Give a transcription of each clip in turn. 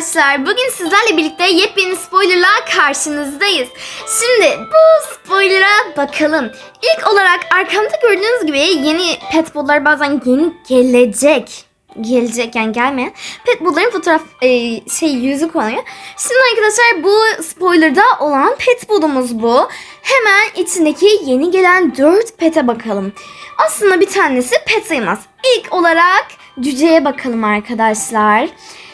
Arkadaşlar. Bugün sizlerle birlikte yepyeni spoilerla karşınızdayız. Şimdi bu spoiler'a bakalım. İlk olarak arkamda gördüğünüz gibi yeni petbulllar bazen yeni gelecek. Gelecek yani gelmeyen petbullların fotoğraf e, şey yüzü konuyor. Şimdi arkadaşlar bu spoiler'da olan petbullumuz bu. Hemen içindeki yeni gelen 4 pete bakalım. Aslında bir tanesi pet sayılmaz. İlk olarak cüceye bakalım arkadaşlar.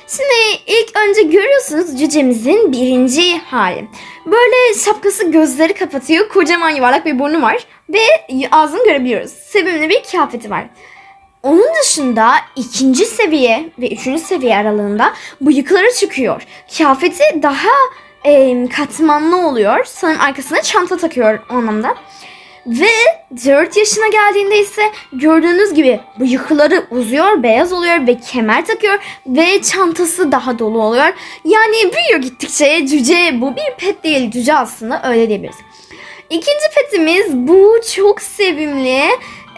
Şimdi ilk önce görüyorsunuz cücemizin birinci hali. Böyle şapkası gözleri kapatıyor. Kocaman yuvarlak bir burnu var. Ve ağzını görebiliyoruz. Sevimli bir kıyafeti var. Onun dışında ikinci seviye ve üçüncü seviye aralığında bıyıkları çıkıyor. Kıyafeti daha em, katmanlı oluyor. Sanırım arkasına çanta takıyor o anlamda. Ve 4 yaşına geldiğinde ise gördüğünüz gibi bıyıkları uzuyor, beyaz oluyor ve kemer takıyor ve çantası daha dolu oluyor. Yani büyüyor gittikçe cüce bu bir pet değil cüce aslında öyle diyebiliriz. İkinci petimiz bu çok sevimli.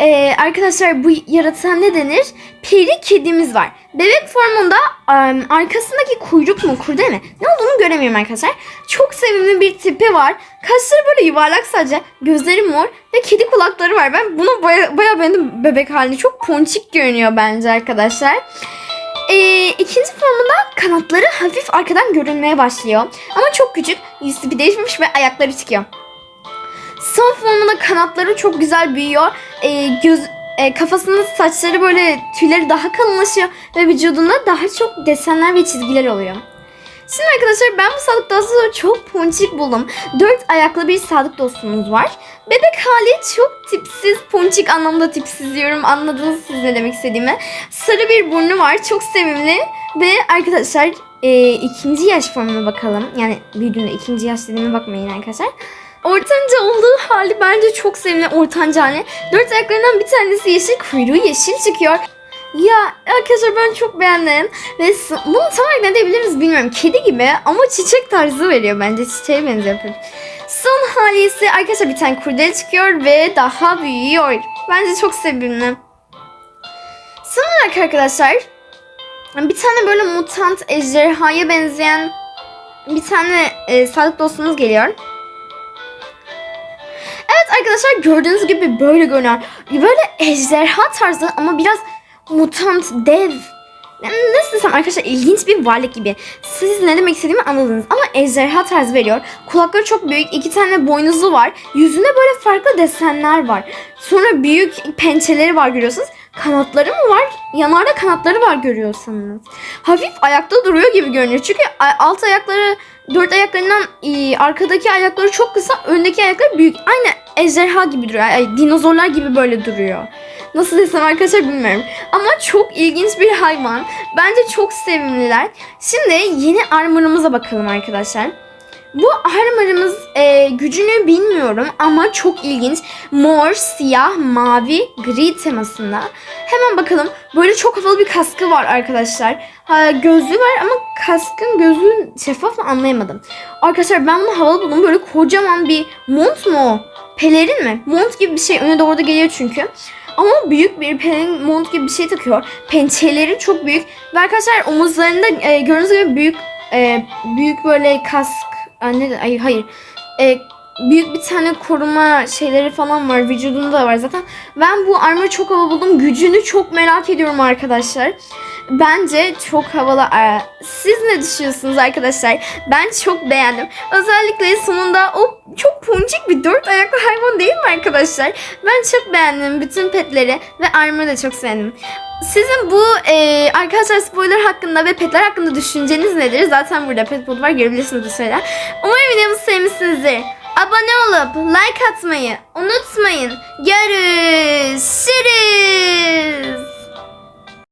Ee, arkadaşlar bu yaratığa ne denir? Peri kedimiz var. Bebek formunda em, arkasındaki kuyruk mu kurde mi? Ne olduğunu göremiyorum arkadaşlar. Çok sevimli bir tipi var. Kaşları böyle yuvarlak sadece. Gözleri mor ve kedi kulakları var. Ben bunu baya, baya beğendim bebek halini. Çok ponçik görünüyor bence arkadaşlar. Ee, ikinci formunda kanatları hafif arkadan görünmeye başlıyor. Ama çok küçük. Yüzü bir değişmiş ve ayakları çıkıyor. Son formunda kanatları çok güzel büyüyor. Ee, göz e, kafasının saçları böyle tüyleri daha kalınlaşıyor ve vücudunda daha çok desenler ve çizgiler oluyor. Şimdi arkadaşlar ben bu sadık dostu çok ponçik buldum. Dört ayaklı bir sadık dostumuz var. Bebek hali çok tipsiz, ponçik anlamda tipsiz diyorum. Anladınız siz ne demek istediğimi. Sarı bir burnu var, çok sevimli. Ve arkadaşlar e, ikinci yaş formuna bakalım. Yani büyüdüğünde ikinci yaş dediğime bakmayın arkadaşlar. Ortanca olduğu hali bence çok sevimli ortanca hali. Dört ayaklarından bir tanesi yeşil, kuyruğu yeşil çıkıyor. Ya arkadaşlar ben çok beğendim. Ve bunu tam olarak ne diyebiliriz bilmiyorum. Kedi gibi ama çiçek tarzı veriyor bence. Çiçeğe benziyor. Son hali ise arkadaşlar bir tane kurdele çıkıyor ve daha büyüyor. Bence çok sevimli. Son olarak arkadaşlar bir tane böyle mutant ejderhaya benzeyen bir tane e, sağlık dostumuz geliyor. Arkadaşlar gördüğünüz gibi böyle görünüyor. Böyle ejderha tarzı ama biraz mutant, dev. Nasıl desem arkadaşlar ilginç bir varlık gibi. Siz ne demek istediğimi anladınız. Ama ejderha tarzı veriyor. Kulakları çok büyük. iki tane boynuzu var. Yüzünde böyle farklı desenler var. Sonra büyük pençeleri var görüyorsunuz. Kanatları mı var? Yanlarda kanatları var görüyorsanız. Hafif ayakta duruyor gibi görünüyor. Çünkü alt ayakları dört ayaklarından arkadaki ayakları çok kısa, öndeki ayakları büyük. Aynı ejderha gibi duruyor. Ay, dinozorlar gibi böyle duruyor. Nasıl desem arkadaşlar bilmiyorum. Ama çok ilginç bir hayvan. Bence çok sevimliler. Şimdi yeni armor'ımıza bakalım arkadaşlar. Bu armor'ımız e, gücünü bilmiyorum ama çok ilginç. Mor, siyah, mavi, gri temasında. Hemen bakalım. Böyle çok havalı bir kaskı var arkadaşlar. Ha, gözlüğü var ama kaskın gözlüğü şeffaf mı anlayamadım. Arkadaşlar ben bunu havalı buldum. Böyle kocaman bir mont mu o? Pelerin mi? Mont gibi bir şey. Öne doğru da geliyor çünkü. Ama büyük bir pelerin mont gibi bir şey takıyor. Pençeleri çok büyük. Ve arkadaşlar omuzlarında e, gördüğünüz gibi büyük e, büyük böyle kask. Anne, ay, hayır. E, büyük bir tane koruma şeyleri falan var. Vücudunda da var zaten. Ben bu armor'ı çok havalı buldum. Gücünü çok merak ediyorum arkadaşlar. Bence çok havalı. Siz ne düşünüyorsunuz arkadaşlar? Ben çok beğendim. Özellikle sonunda o çok ponçik bir dört ayaklı hayvan değil mi arkadaşlar? Ben çok beğendim bütün petleri ve armor'ı da çok sevdim. Sizin bu e, arkadaşlar spoiler hakkında ve petler hakkında düşünceniz nedir? Zaten burada pet bot var görebilirsiniz şeyler. Umarım videomuzu sevmişsinizdir. Abone olup like atmayı unutmayın. Görüşürüz.